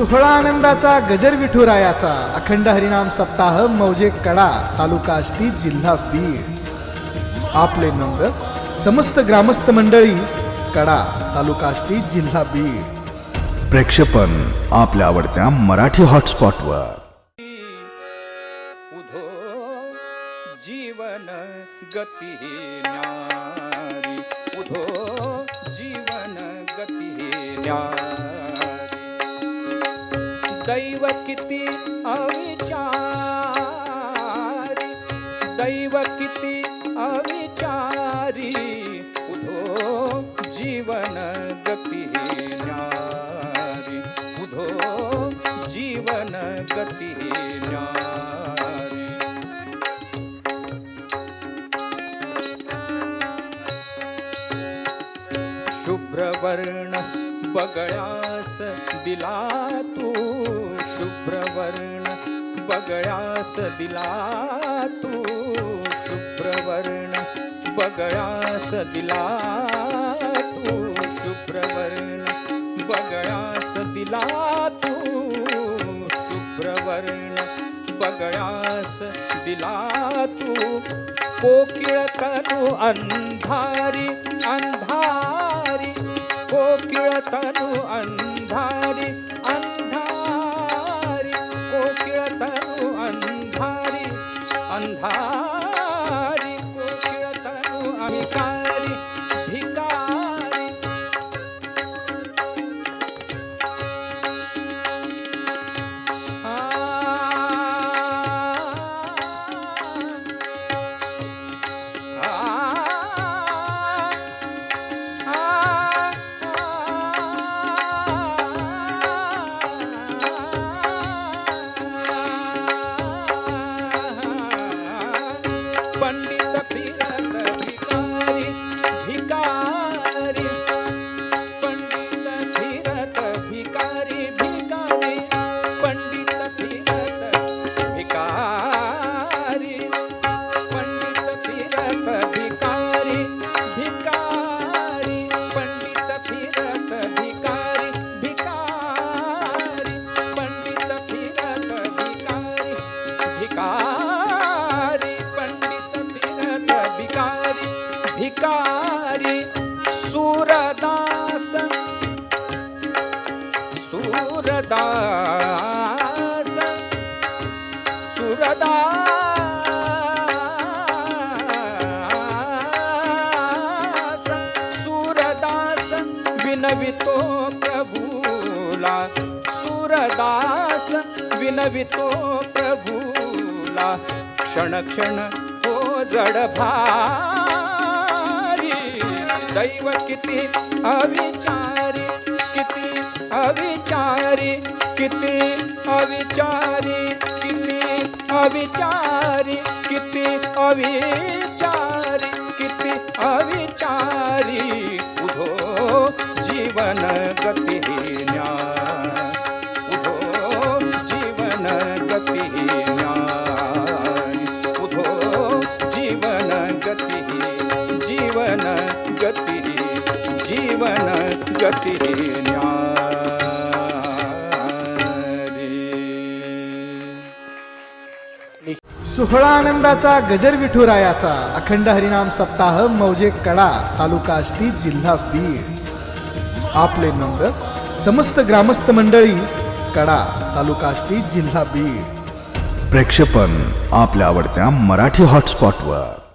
सोहळा आनंदाचा गजर विठुरायाचा. अखंड हरिनाम सप्ताह मौजे कडा तालुका आष्टी जिल्हा बीड आपले नंद समस्त ग्रामस्थ मंडळी कडा तालुका आष्टी जिल्हा बीड प्रेक्षेपण आपल्या आवडत्या मराठी हॉटस्पॉटवर. उधो जीवन गती न्यारी. उधो जीवन गती न्यारी. दैव किती अविचारी दैव किती अविचारी उधो जीवन गती न्यारी उधो जीवन गती न्यारी। शुभ्रवर्ण बगळ्यास दिला तू शुभ्रवर्ण. बगळ्यास दिला तू शुभ्रवर्ण. बगळ्यास दिला तू शुभ्रवर्ण. बगळ्यास दिला तू शुभ्रवर्ण. बगळ्यास दिला तू. कोकिळ तनु अंधारी अंध तनु अंधारी अंधारी कोकिळ तनु अंधारी अंधारी भिकारी सूरदास। सूरदास। सूरदास। सूरदास विनवितो प्रभूला। सूरदास विनवितो प्रभूला। क्षण क्षण हो जड दैव किती अविचारी किती अविचारी किती अविचारी किती अविचारी किती अविचारी किती अविचारी. उधो जीवन गती सोहळा आनंदाचा गजर विठुरायाचा अखंड हरिनाम सप्ताह मौजे कडा तालुका आष्टी जिल्हा बीड. आपले नंद समस्त ग्रामस्थ मंडळी कडा तालुका आष्टी जिल्हा बीड. प्रेक्षेपण आपल्या आवडत्या मराठी हॉटस्पॉटवर